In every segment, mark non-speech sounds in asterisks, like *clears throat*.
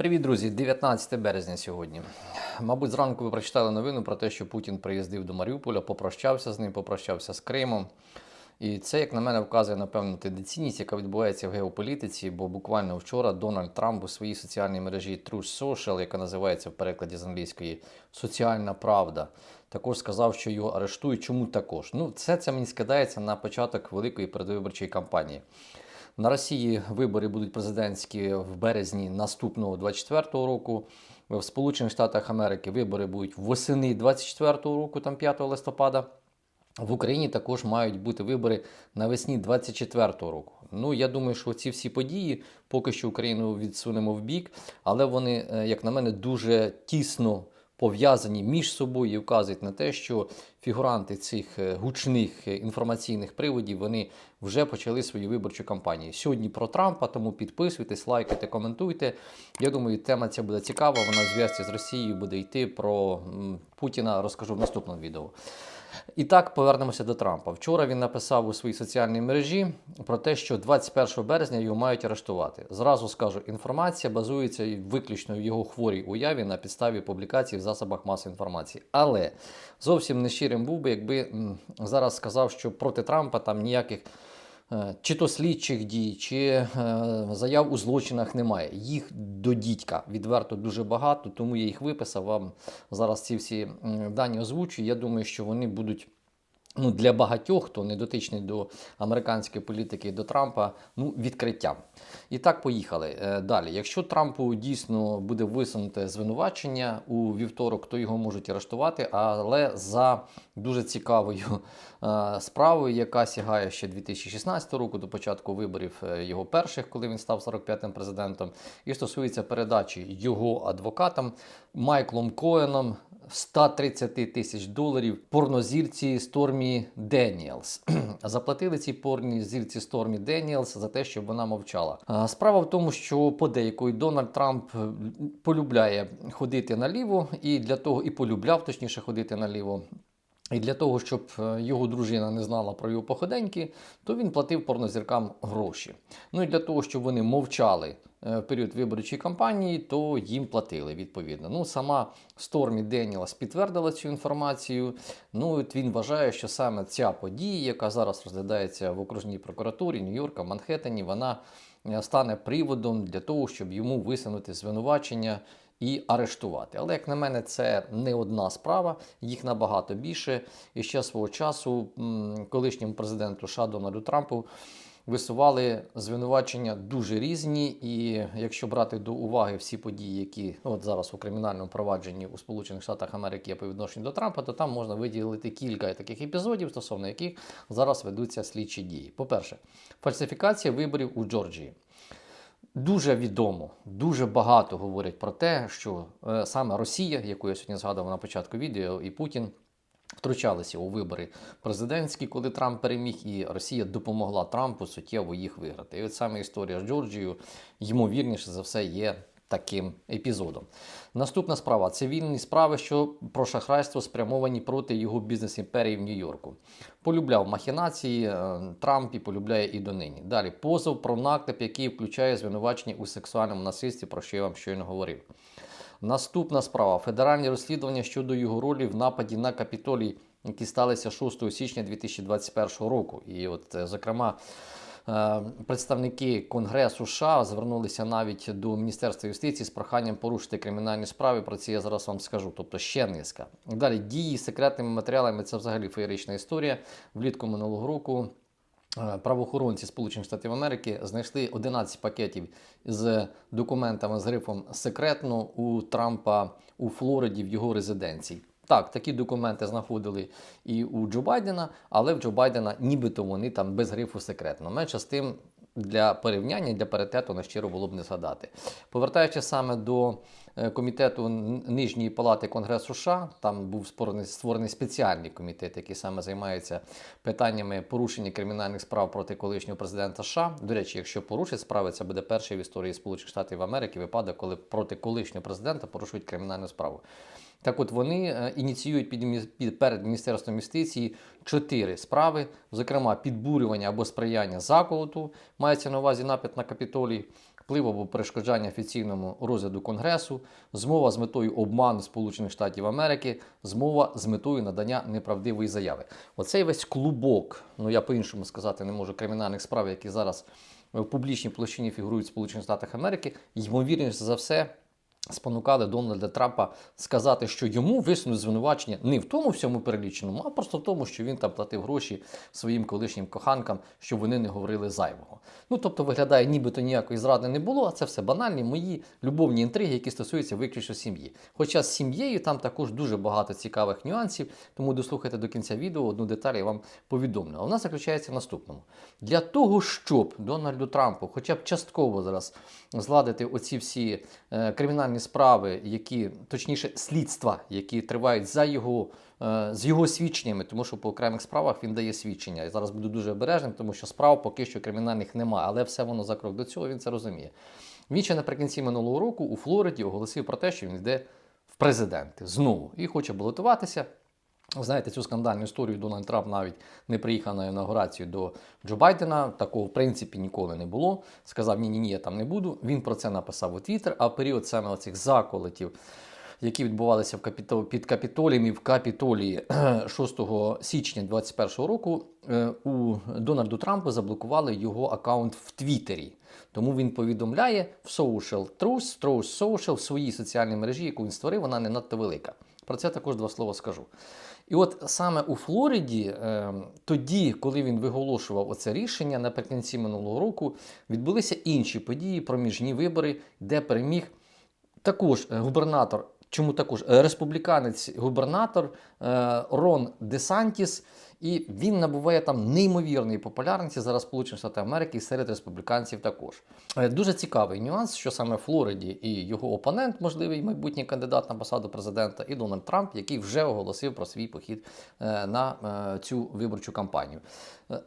Привіт, друзі! 19 березня сьогодні. Мабуть, зранку ви прочитали новину про те, що Путін приїздив до Маріуполя, попрощався з ним, попрощався з Кримом. І це, як на мене, вказує на певну тенденційність, яка відбувається в геополітиці, бо буквально вчора Дональд Трамп у своїй соціальній мережі Truth Social, яка називається в перекладі з англійської Соціальна Правда, також сказав, що його арештують. Чому також? Ну, все це мені скидається на початок великої передвиборчої кампанії. На Росії вибори будуть президентські в березні наступного 24-го року. В Сполучених Штатах Америки вибори будуть восени 24-го року, там 5 листопада. В Україні також мають бути вибори навесні 24-го року. Ну я думаю, що ці всі події поки що Україну відсунемо в бік, але вони, е, як на мене, дуже тісно пов'язані між собою і вказують на те, що фігуранти цих е, гучних е, інформаційних приводів вони вже почали свою виборчу кампанію. Сьогодні про Трампа, тому підписуйтесь, лайкайте, коментуйте. Я думаю, тема ця буде цікава. Вона в зв'язці з Росією буде йти про Путіна. Розкажу в наступному відео. І так повернемося до Трампа. Вчора він написав у своїй соціальній мережі про те, що 21 березня його мають арештувати. Зразу скажу, інформація базується виключно в його хворій уяві на підставі публікацій в засобах масової інформації. Але зовсім не щирим був би, якби зараз сказав, що проти Трампа там ніяких. Е, Чи то слідчих дій, чи е, заяв у злочинах немає. Їх до дідька відверто дуже багато, тому я їх виписав. Вам зараз ці всі дані озвучую. Я думаю, що вони будуть. Ну, для багатьох, хто не дотичний до американської політики до Трампа, ну, відкриттям. І так, поїхали. Е, Далі, якщо Трампу дійсно буде висунуте звинувачення у вівторок, то його можуть арештувати, але за дуже цікавою е, справою, яка сягає ще 2016 року до початку виборів е, його перших, коли він став 45-м президентом, і стосується передачі його адвокатам Майклом Коеном 130 тисяч доларів порнозірці Стормі Деніелс. *clears throat* Заплатили цій порнозірці Стормі Деніелс за те, щоб вона мовчала. Справа в тому, що подейкою Дональд Трамп полюбляє ходити наліво, і для того і полюбляв точніше ходити наліво. І для того, щоб е, його дружина не знала про його походеньки, то він платив порнозіркам гроші. Ну і для того, щоб вони мовчали в період виборчої кампанії, то їм платили відповідно. Ну, сама Стормі Деніелс підтвердила цю інформацію. Ну, от він вважає, що саме ця подія, яка зараз розглядається в окружній прокуратурі Нью-Йорка, Манхеттені, вона е, стане приводом для того, щоб йому висунути звинувачення і арештувати. Але, як на мене, це не одна справа, їх набагато більше. І ще свого часу колишньому президенту США Дональду Трампу висували звинувачення дуже різні. І якщо брати до уваги всі події, які ну, от зараз у кримінальному провадженні у Сполучених Штатах Америки є по відношенню до Трампа, то там можна виділити кілька таких епізодів, стосовно яких зараз ведуться слідчі дії. По-перше, фальсифікація виборів у Джорджії. Дуже відомо, дуже багато говорять про те, що е, саме Росія, яку я сьогодні згадував на початку відео, і Путін втручалися у вибори президентські, коли Трамп переміг, і Росія допомогла Трампу суттєво їх виграти. І от саме історія з Джорджією, ймовірніше за все, є таким епізодом. Наступна справа цивільні справи, що про шахрайство спрямовані проти його бізнес-імперії в Нью-Йорку. Полюбляв махінації е, Трамп і полюбляє і донині. Далі позов про наклеп, який включає звинувачення у сексуальному насильстві, про що я вам щойно говорив. Наступна справа федеральні розслідування щодо його ролі в нападі на Капітолій, які сталися 6 січня 2021 року. І, от, е, зокрема, е, представники Конгресу США звернулися навіть до Міністерства юстиції з проханням порушити кримінальні справи. Про це я зараз вам скажу. Тобто ще низка. Далі дії з секретними матеріалами це взагалі феєрична історія. Влітку минулого року. Е, Правоохоронці Сполучених Штатів Америки знайшли 11 пакетів з документами з грифом секретно у Трампа у Флориді в його резиденції. Так, такі документи знаходили і у Джо Байдена, але в Джо Байдена нібито вони там без грифу секретно. Менше з тим для порівняння, для паритету на щиро було б не згадати. Повертаючись саме до е, комітету Нижньої палати Конгресу США, там був створений, створений спеціальний комітет, який саме займається питаннями порушення кримінальних справ проти колишнього президента США. До речі, якщо порушить справи, це буде перший в історії Сполучених Штатів Америки випадок, коли проти колишнього президента порушують кримінальну справу. Так от вони е, ініціюють під, під, перед Міністерством юстиції чотири справи, зокрема підбурювання або сприяння заколоту, мається на увазі напад на капітолій, вплив або перешкоджання офіційному розгляду Конгресу, змова з метою обману Сполучених Штатів Америки, змова з метою надання неправдивої заяви. Оцей весь клубок, ну я по-іншому сказати не можу, кримінальних справ, які зараз в публічній площині фігурують в Сполучених Штатах Америки, ймовірніше за все. Спонукали Дональда Трампа сказати, що йому висунуть звинувачення не в тому всьому переліченому, а просто в тому, що він там платив гроші своїм колишнім коханкам, щоб вони не говорили зайвого. Ну тобто виглядає, нібито ніякої зради не було, а це все банальні мої любовні інтриги, які стосуються виключно сім'ї. Хоча з сім'єю там також дуже багато цікавих нюансів, тому дослухайте до кінця відео одну деталь я вам повідомлю. А вона заключається в наступному: для того, щоб Дональду Трампу, хоча б частково зараз зладити оці всі е, кримінальні справи, які точніше слідства, які тривають за його. е, З його свідченнями, тому що по окремих справах він дає свідчення. Я зараз буду дуже обережним, тому що справ поки що кримінальних немає, але все воно за крок до цього, він це розуміє. Він ще наприкінці минулого року у Флориді оголосив про те, що він йде в президенти знову і хоче балотуватися. Знаєте, цю скандальну історію Дональд Трамп навіть не приїхав на інаугурацію до Джо Байдена. Такого, в принципі, ніколи не було. Сказав, ні, ні, ні, я там не буду. Він про це написав у Твіттер, а в період саме оцих заколотів, які відбувалися в Капіто... під Капітолієм і в Капітолії *clears throat* 6 січня 2021 року, е, у Дональду Трампу заблокували його аккаунт в Твіттері. Тому він повідомляє в Social Truth, Truth Social, в своїй соціальній мережі, яку він створив, вона не надто велика. Про це також два слова скажу. І от саме у Флориді, е, тоді, коли він виголошував оце рішення наприкінці минулого року, відбулися інші події, проміжні вибори, де переміг також е, губернатор. Чому також Е, республіканець губернатор е, Рон Десантіс, і він набуває там неймовірної популярності зараз Сполучених Штатів Америки і серед республіканців також. Е, Дуже цікавий нюанс, що саме Флориді і його опонент, можливий майбутній кандидат на посаду президента, і Дональд Трамп, який вже оголосив про свій похід е, на е, цю виборчу кампанію.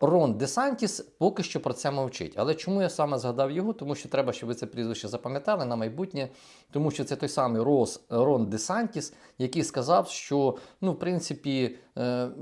Рон Десантіс поки що про це мовчить. Але чому я саме згадав його? Тому що треба, щоб ви це прізвище запам'ятали на майбутнє, тому що це той самий Рос, Рон Десантіс, який сказав, що ну, в принципі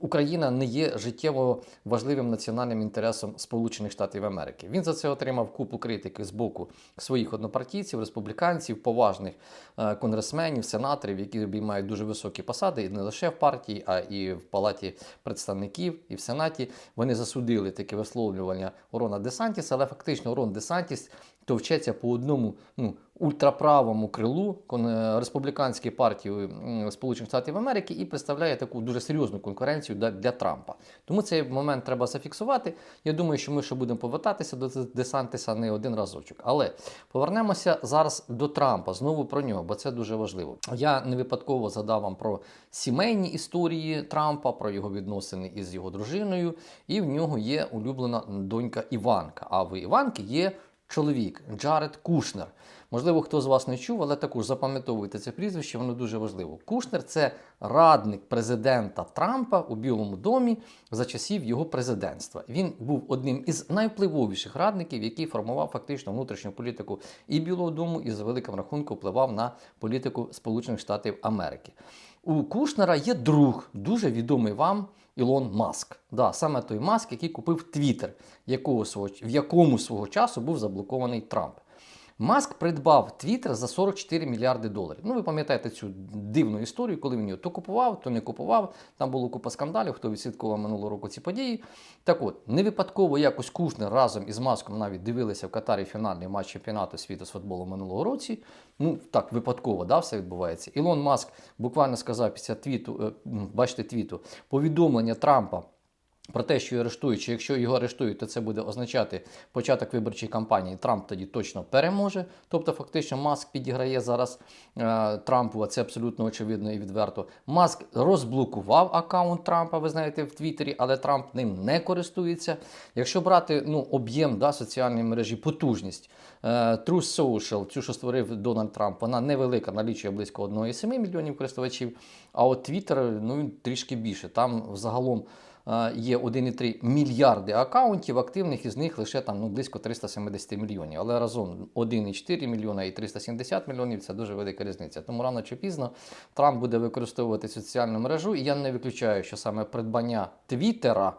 Україна не є життєво важливим національним інтересом Сполучених Штатів Америки. Він за це отримав купу критики з боку своїх однопартійців, республіканців, поважних е, конгресменів, сенаторів, які обіймають дуже високі посади, і не лише в партії, а і в палаті представників, і в сенаті. Вони засудили таке висловлювання Рона Десантіса, але фактично Рон Десантіс товчеться по одному ну, ультраправому крилу е, республіканської партії Сполучених Штатів Америки і представляє таку дуже серйозну конкуренцію для, для Трампа. Тому цей момент треба зафіксувати. Я думаю, що ми ще будемо повертатися до Десантиса не один разочок. Але повернемося зараз до Трампа, знову про нього, бо це дуже важливо. Я не випадково згадав вам про сімейні історії Трампа, про його відносини із його дружиною, і в нього є улюблена донька Іванка. А в Іванки є чоловік Джаред Кушнер. Можливо, хто з вас не чув, але також запам'ятовуйте це прізвище, воно дуже важливо. Кушнер це радник президента Трампа у Білому домі за часів його президентства. Він був одним із найвпливовіших радників, який формував фактично внутрішню політику і Білого Дому, і за великим рахунком впливав на політику Сполучених Штатів Америки. У Кушнера є друг, дуже відомий вам. Ілон Маск. Да, саме той Маск, який купив Твіттер, в якому свого часу був заблокований Трамп. Маск придбав Твіттер за 44 мільярди доларів. Ну, ви пам'ятаєте цю дивну історію, коли він його то купував, то не купував. Там було купа скандалів, хто відслідкував минулого року ці події. Так от, не випадково якось Кушнер разом із Маском навіть дивилися в Катарі фінальний матч чемпіонату світу з футболу минулого році. Ну, так, випадково, да, все відбувається. Ілон Маск буквально сказав після твіту, е, бачите, твіту, повідомлення Трампа. Про те, що арештують, чи якщо його арештують, то це буде означати початок виборчої кампанії. Трамп тоді точно переможе. Тобто, фактично, Маск підіграє зараз е, Трампу, а це абсолютно очевидно і відверто. Маск розблокував аккаунт Трампа, ви знаєте, в Твіттері, але Трамп ним не користується. Якщо брати ну, об'єм да, соціальної мережі, потужність, True Social, цю, що створив Дональд Трамп, вона невелика, налічує близько 1,7 мільйонів користувачів. А от Twitter, ну він трішки більше. Там взагалом е, є 1,3 мільярди акаунтів, активних із них лише там ну, близько 370 мільйонів. Але разом 1,4 мільйона і 370 мільйонів це дуже велика різниця. Тому рано чи пізно Трамп буде використовувати соціальну мережу, і я не виключаю, що саме придбання Твіттера.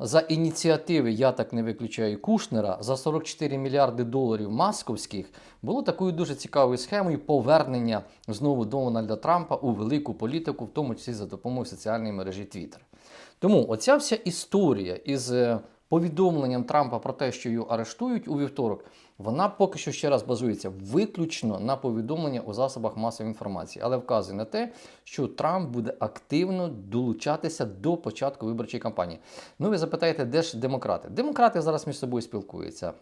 За ініціативи, я так не виключаю Кушнера, за 44 мільярди доларів масковських було такою дуже цікавою схемою повернення знову Дональда Трампа у велику політику, в тому числі за допомогою соціальної мережі Twitter. Тому оця вся історія із е, повідомленням Трампа про те, що його арештують у вівторок, вона поки що ще раз базується виключно на повідомлення у засобах масової інформації, але вказує на те, що Трамп буде активно долучатися до початку виборчої кампанії. Ну, ви запитаєте, де ж демократи? Демократи зараз між собою спілкуються.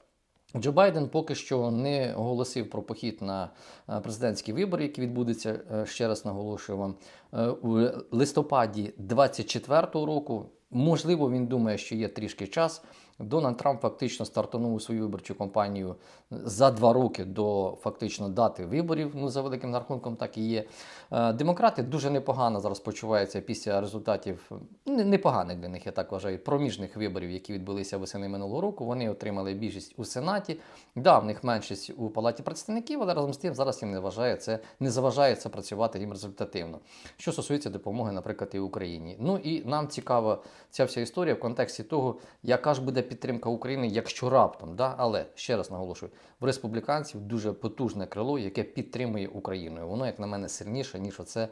Джо Байден поки що не оголосив про похід на е, президентські вибори, які відбудуться, е, ще раз наголошую вам, е, у листопаді 24-го року. Можливо, він думає, що є трішки час. Дональд Трамп фактично стартанув свою виборчу кампанію за два роки до фактично дати виборів. Ну за великим рахунком, так і є. Е, Демократи дуже непогано зараз почуваються після результатів непоганих для них, я так вважаю, проміжних виборів, які відбулися восени минулого року. Вони отримали більшість у Сенаті. Да, в них меншість у Палаті представників, але разом з тим зараз їм не вважає це, не заважає це працювати їм результативно. Що стосується допомоги, наприклад, і Україні. Ну і нам цікава ця вся історія в контексті того, яка ж буде підтримка України, якщо раптом. Да? Але ще раз наголошую, в республіканців дуже потужне крило, яке підтримує Україну. Воно, як на мене, сильніше, ніж оце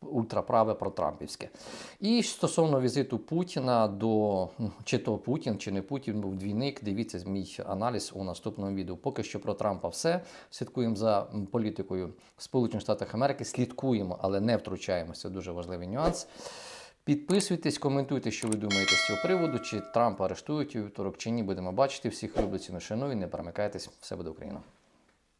ультраправе протрампівське. І стосовно візиту Путіна до ну, чи то Путін, чи не Путін був двійник. Дивіться мій аналіз у наступному відео. Поки що про Трампа все. Слідкуємо за політикою Сполучених Штатів Америки. Слідкуємо, але не втручаємося. Дуже важливий нюанс. Підписуйтесь, коментуйте, що ви думаєте з цього приводу, чи Трампа арештують у вівторок, чи ні. Будемо бачити. Всіх люблю ціну шаную. Не перемикайтесь, все буде Україна.